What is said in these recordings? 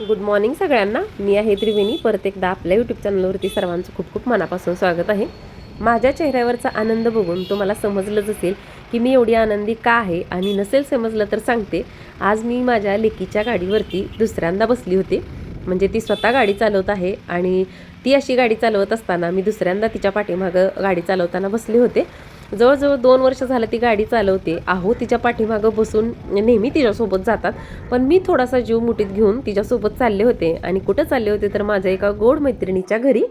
Good morning सगळ्यांना. मी आहे त्रिवेणी. परत एकदा आपल्या यूट्यूब चॅनलवरती सर्वांचं खूप खूप मनापासून स्वागत आहे. माझ्या चेहऱ्यावरचा आनंद बघून तुम्हाला समजलंच असेल की मी एवढी आनंदी का आहे आणि नसेल समजलं तर सांगते. आज मी माझ्या लेकीच्या गाडीवरती दुसऱ्यांदा बसली होती. म्हणजे ती स्वतः गाडी चालवत आहे आणि ती अशी गाडी चालवत असताना मी दुसऱ्यांदा तिच्या पाठीमागं गाडी चालवताना बसले होते. जवळजवळ दोन वर्ष झालं ती गाडी चालवते. आहो तिच्या पाठीमागं बसून नेहमी तिच्यासोबत जातात. पण मी थोडासा जीव मुठीत घेऊन तिच्यासोबत चालले होते. आणि कुठं चालले होते तर माझ्या एका गोड मैत्रिणीच्या घरी.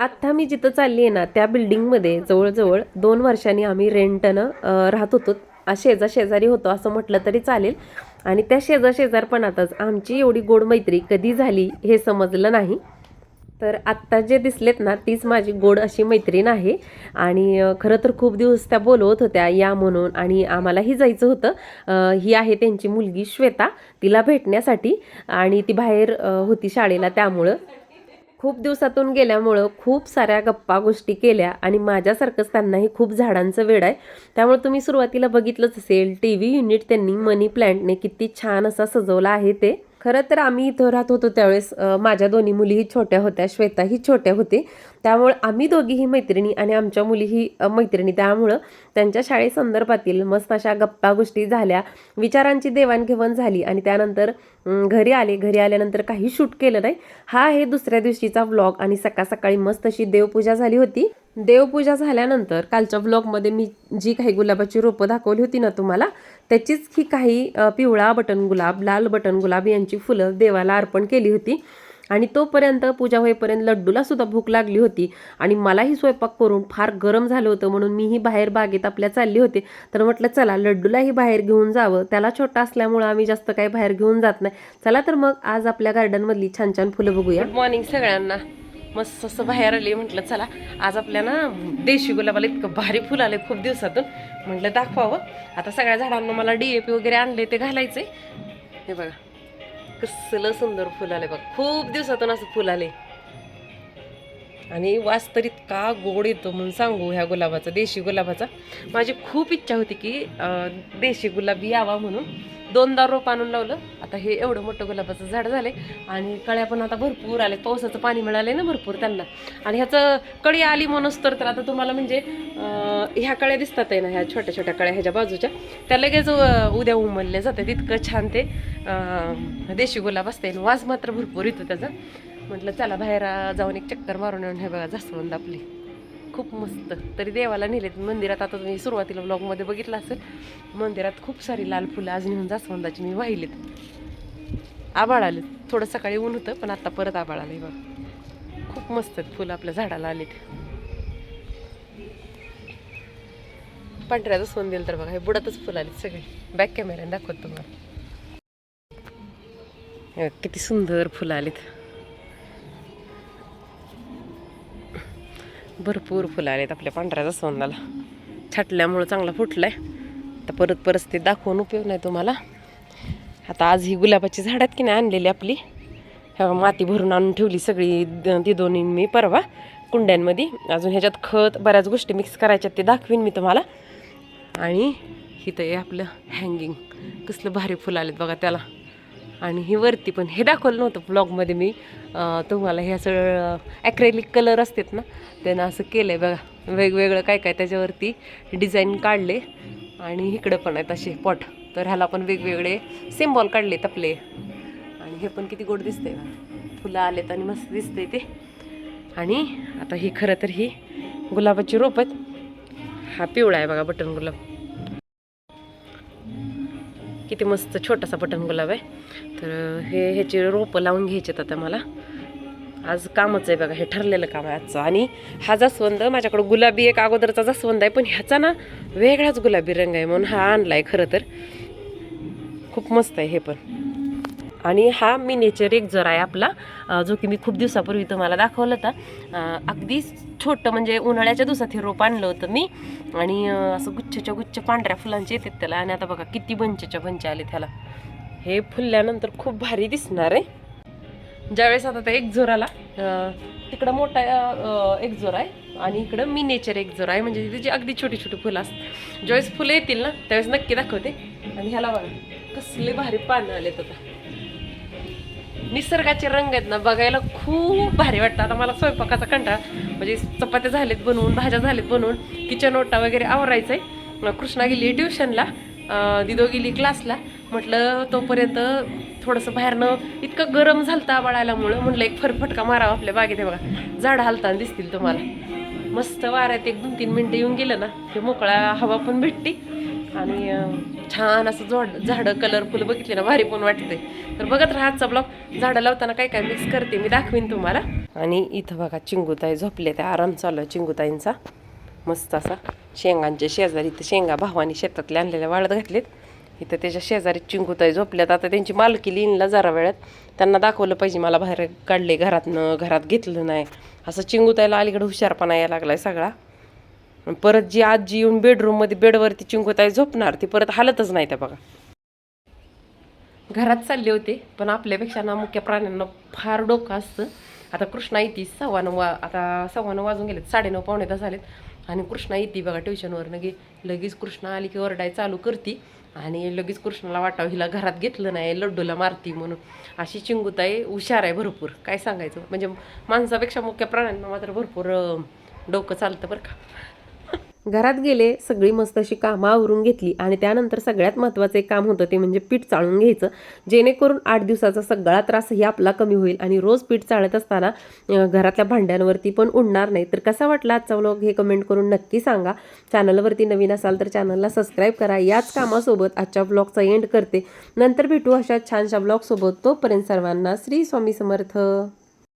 आत्ता मी जिथं चालली आहे ना त्या बिल्डिंगमध्ये जवळजवळ दोन वर्षांनी आम्ही रेंटनं राहत होतो. शेजा शेजारी होतो असं म्हटलं तरी चालेल. आणि त्या शेजा शेजारपणातच आमची एवढी गोड मैत्री कधी झाली हे समजलं नाही. तर आत्ता जे दिसलेत ना तीच माझी गोड अशी मैत्रीण आहे. आणि खरं तर खूप दिवस त्या बोलवत होत्या या म्हणून. आणि आम्हालाही जायचं होतं. ही आहे त्यांची मुलगी श्वेता. तिला भेटण्यासाठी. आणि ती बाहेर होती शाळेला त्यामुळं. खूप दिवसातून गेल्यामुळं खूप साऱ्या गप्पा गोष्टी केल्या. आणि माझ्यासारखंच त्यांनाही खूप झाडांचं वेड आहे. त्यामुळे तुम्ही सुरुवातीला बघितलंच असेल टी व्ही युनिट त्यांनी मनी प्लॅन्टने किती छान असा सजवला आहे ते. खरं तर आम्ही इथं राहत होतो त्यावेळेस माझ्या दोन्ही मुलीही छोट्या होत्या श्वेताही छोट्या होते. त्यामुळे आम्ही दोघीही मैत्रिणी आणि आमच्या मुलीही मैत्रिणी. त्यामुळं त्यांच्या शाळेसंदर्भातील मस्त अशा गप्पा गोष्टी झाल्या. विचारांची देवाणघेवाण झाली आणि त्यानंतर घरी आले. घरी आल्यानंतर काही शूट केलं नाही. हा आहे दुसऱ्या दिवशीचा व्लॉग आणि सकाळ सकाळी मस्त अशी देवपूजा झाली होती. देवपूजा झाल्यानंतर कालच्या व्लॉगमध्ये मी जी काही गुलाबाची रोपं दाखवली होती ना तुम्हाला त्याचीच ही काही पिवळा बटन गुलाब लाल बटन गुलाब यांची फुलं देवाला अर्पण केली होती. आणि तोपर्यंत पूजा होईपर्यंत लड्डूला सुद्धा भूक लागली होती. आणि मलाही स्वयंपाक करून फार गरम झालं होतं म्हणून मीही बाहेर बागेत आपल्या चालली होते. तर म्हटलं चला लड्डूलाही बाहेर घेऊन जावं. त्याला छोटा असल्यामुळं आम्ही जास्त काही बाहेर घेऊन जात नाही. चला तर मग आज आपल्या गार्डनमधली छान छान फुलं बघूया. गुड मॉर्निंग सगळ्यांना. मस्त असं बाहेर आली म्हटलं चला आज आपल्या ना देशी गुलाबाला इतकं भारी फुल आले खूप दिवसातून. म्हटलं दाखवावं. आता सगळ्या झाडांना मला डी ए पी वगैरे आणले ते घालायचे हे बघा कसलं सुंदर फुल आले बघ. खूप दिवसातून असं फुल आले. आणि वास तर इतका गोड येतो म्हणून सांगू ह्या गुलाबाचा देशी गुलाबाचा. माझी खूप इच्छा होती की देशी गुलाब यावा म्हणून. दोनदा रोप आणून लावलं. आता हे एवढं मोठं गुलाबाचं झाड झालंय आणि कळ्या पण आता भरपूर आले पावसाचं पाणी मिळालंय ना भरपूर त्यांना. आणि ह्याचं कळी आली म्हणूनच तर तर आता तुम्हाला म्हणजे ह्या कळ्या दिसतात आहे ना ह्या छोट्या छोट्या कळ्या ह्याच्या बाजूच्या. त्या लगेच उद्या उमलल्या जातात. इतकं छान ते देशी गुलाब असते वास मात्र भरपूर येतो त्याचा. म्हटलं चला बाहेर जाऊन एक चक्कर मारून येऊन हे बघा जास्वंद आपली. खूप मस्त. तरी देवाला नेलेत. मंदिरात आता तुम्ही सुरुवातीला ब्लॉगमध्ये बघितलं असेल मंदिरात खूप सारी लाल फुलं आज नेऊन जास्वंदाची मी वाहिलेत. आबाळ आले. थोडं सकाळी ऊन होतं पण आता परत आबाळ आलं बघा. खूप मस्त आहेत फुलं आपल्या झाडाला आलेत. पांढऱ्या फोन दिलं तर बघा हे बुडातच फुलं आलीत सगळे. बॅक कॅमेऱ्याने दाखवत तुम्हाला. किती सुंदर फुलं आलीत. भरपूर फुलं आलेत आपल्या पांढऱ्या जास्वंदाला. छाटल्यामुळं चांगला आहे आता परत परिस्थिती दाखवून उपयोग नाही तुम्हाला. आता आज ही गुलाबाची झाड आहेत की नाही आणलेली आपली. ह्या माती भरून आणून ठेवली सगळी द- ती दोन्ही मी परवा कुंड्यांमध्ये. अजून ह्याच्यात खत बऱ्याच गोष्टी मिक्स करायच्यात ते दाखवीन मी तुम्हाला. आणि इथं आहे आपलं हँगिंग कसलं भारी फुलं आलेत बघा त्याला. आणि हे वरती पण. हे दाखवलं नव्हतं ब्लॉगमध्ये मी. तुम्हाला हे असं ॲक्रेलिक कलर असतात ना त्यानं असं केलं आहे बघा. वेगवेगळं काय काय त्याच्यावरती डिझाईन काढले. आणि इकडं पण आहेत असे पॉट तर ह्याला पण वेगवेगळे सिम्बॉल काढलेत आपले. आणि हे पण किती गोड दिसतंय बघा. फुलं आलेत आणि मस्त दिसते ते. आणि आता ही खरं तर ही गुलाबाची रोप आहेत. हा पिवळा आहे बघा बटन गुलाब. किती मस्त छोटासा बटन गुलाब आहे. तर हे ह्याची रोपं लावून घ्यायचेत आता मला. आज कामच आहे बघा हे ठरलेलं काम आहे आजचं. आणि हा जास्वंद माझ्याकडं गुलाबी एक अगोदरचा जास्वंद आहे पण ह्याचा ना वेगळाच गुलाबी रंग आहे म्हणून हा आणला आहे खरं तर. खूप मस्त आहे हे पण. आणि हा मिनेचर एक जर आहे आपला जो की मी खूप दिवसापूर्वी तुम्हाला दाखवलं होता. अगदी छोटं म्हणजे उन्हाळ्याच्या दिवसात हे रोप आणलं होतं मी. आणि असं गुच्छच्या गुच्छ पांढऱ्या फुलांचे येतात त्याला. आणि आता बघा किती बंचच्या बंच आले त्याला हे फुलल्यानंतर खूप भारी दिसणार आहे. ज्यावेळेस आता त्या एक जोर आला तिकडं मोठा एक जोर आहे. आणि इकडं मिनेचर एक जोर आहे. म्हणजे तिची अगदी छोटी छोटी फुलं असतात. ज्यावेळेस फुलं येतील ना त्यावेळेस नक्की दाखवते. आणि ह्याला बघा कसले भारी पानं आलेत आता. निसर्गाचे रंग आहेत ना बघायला खूप भारी वाटतं. आता मला स्वयंपाकाचा कंटा म्हणजे चपात्या झालेत बनवून भाज्या झालेत बनवून किचन ओटा वगैरे आवरायचं मग कृष्णा गेली ट्युशनला दिदो गेली क्लासला म्हटलं तोपर्यंत थोडंसं बाहेरनं इतकं गरम झालं आबाळायलामुळं म्हटलं एक फरफटका मारावा आपल्या बागेत बघा. झाडं हालताना दिसतील तुम्हाला. मस्त वाऱ्यात एक दोन तीन मिनटं येऊन गेलं ना की मोकळा हवा पण भेटते. आणि छान असं जोड झाडं कलरफुल बघितले ना भारी पण वाटते तर बघत राहा आजचा ब्लॉग झाडं लावताना काय काय मिक्स करते मी दाखवीन तुम्हाला. आणि इथं बघा चिंगूताई झोपले त्या आराम चालू आहे चिंगूताईंचा. मस्त असा शेंगांच्या शेजारी इथं शेंगा भावानी शेतातले आणलेल्या वाळत घातलेत. इथं त्याच्या शेजारी चिंगूताई झोपल्यात. आता त्यांची मालकी लिहिणला जरा वेळात. त्यांना दाखवलं पाहिजे मला बाहेर काढले घरातनं घरात घेतलं नाही. असं चिंगूताईला अलीकडे हुशारपणा यायला लागलाय सगळा. परत जी आजी येऊन बेडरूममध्ये बेडवरती चिंगूताई झोपणार ती परत हालतच नाही त्या बघा. घरात चालले होते पण आपल्यापेक्षा ना मुख्य प्राण्यांना फार डोकं असतं. आता कृष्णा येते सव्वा नऊ वा आता सव्वा नऊ वाजून गेलेत साडेनऊ पावणे तास आलेत आणि कृष्णा येते बघा ट्युशनवरनं गे लगेच कृष्णा आली की ओरडाय चालू करते. आणि लगेच कृष्णाला वाटावं हिला घरात घेतलं नाही लड्डूला मारती म्हणून. अशी चिंगुताई हुशार आहे भरपूर काय सांगायचं? म्हणजे माणसापेक्षा मुख्य प्राण्यांना मात्र भरपूर डोकं चालतं बरं का. घरात गेले सगळी मस्त अशी कामं आवरून घेतली आणि त्यानंतर सगळ्यात महत्त्वाचं एक काम होतं ते म्हणजे पीठ चाळून घ्यायचं. जेणेकरून आठ दिवसाचा सगळा त्रासही आपला कमी होईल आणि रोज पीठ चाळत असताना घरातल्या भांड्यांवरती पण उडणार नाही. तर कसा वाटला आजचा व्लॉग हे कमेंट करून नक्की सांगा. चॅनलवरती नवीन असाल तर चॅनलला सबस्क्राईब करा. याच कामासोबत आजच्या व्लॉगचा एंड करते. नंतर भेटू अशा छानशा ब्लॉगसोबत तोपर्यंत सर्वांना श्री स्वामी समर्थ.